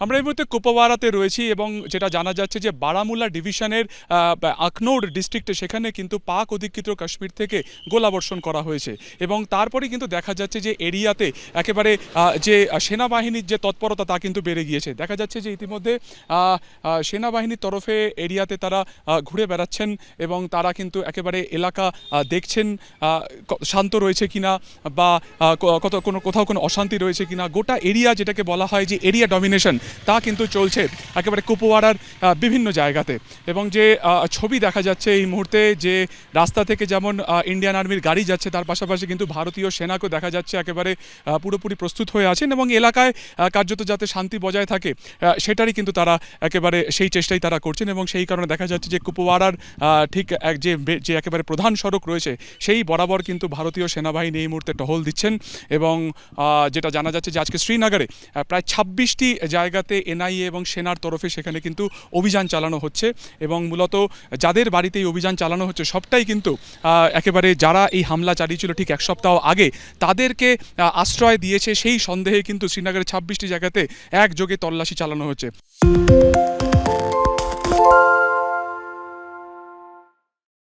আমরা এই মুহূর্তে কোপাওয়ারাতে রয়েছি এবং যেটা জানা যাচ্ছে যে বারামুল্লা ডিভিশনের আখনৌর ডিস্ট্রিক্টে সেখানে কিন্তু পাক অধিকৃত কাশ্মীর থেকে গোলাবর্ষণ করা হয়েছে এবং তারপরে কিন্তু দেখা যাচ্ছে যে এরিয়াতে একেবারে যে সেনাবাহিনীর যে তৎপরতা তা কিন্তু বেড়ে গিয়েছে। দেখা যাচ্ছে যে ইতিমধ্যে সেনাবাহিনীর তরফে এরিয়াতে তারা ঘুরে বেড়াচ্ছেন এবং তারা কিন্তু একেবারে এলাকা দেখছেন শান্ত রয়েছে কিনা বা কত কোনো, কোথাও কোনো অশান্তি রয়েছে কিনা। গোটা এরিয়া যেটাকে বলা হয় যে এরিয়া ডমিনেশন তা কিন্তু চলছে একেবারে কুপওয়ারার বিভিন্ন জায়গাতে। এবং যে ছবি দেখা যাচ্ছে এই মুহূর্তে যে রাস্তা থেকে যেমন ইন্ডিয়ান আর্মির গাড়ি যাচ্ছে, তার পাশাপাশি কিন্তু ভারতীয় সেনাকেও দেখা যাচ্ছে একেবারে পুরোপুরি প্রস্তুত হয়ে আছেন এবং এলাকায় কার্যত যাতে শান্তি বজায় থাকে সেটারই কিন্তু তারা একেবারে সেই চেষ্টাই তারা করছেন এবং সেই কারণে দেখা যাচ্ছে যে কুপওয়ারার ঠিক এক যে যে একেবারে প্রধান সড়ক রয়েছে, সেই বরাবর কিন্তু ভারতীয় সেনাবাহিনী এই মুহূর্তে টহল দিচ্ছেন এবং যেটা জানা যাচ্ছে যে আজকে শ্রীনগরে প্রায় ছাব্বিশটি জায়গাতে এনআইএ এবং সেনার তরফে সেখানে কিন্তু অভিযান চালানো হচ্ছে এবং মূলত যাদের বাড়িতে এই অভিযান চালানো হচ্ছে সবটাই কিন্তু একেবারে যারা এই হামলা চালিয়েছিল ঠিক এক সপ্তাহ আগে, তাদেরকে আশ্রয় দিয়েছে সেই সন্দেহে কিন্তু শ্রীনগরের ছাব্বিশটি জায়গাতে একযোগে তল্লাশি চালানো হচ্ছে।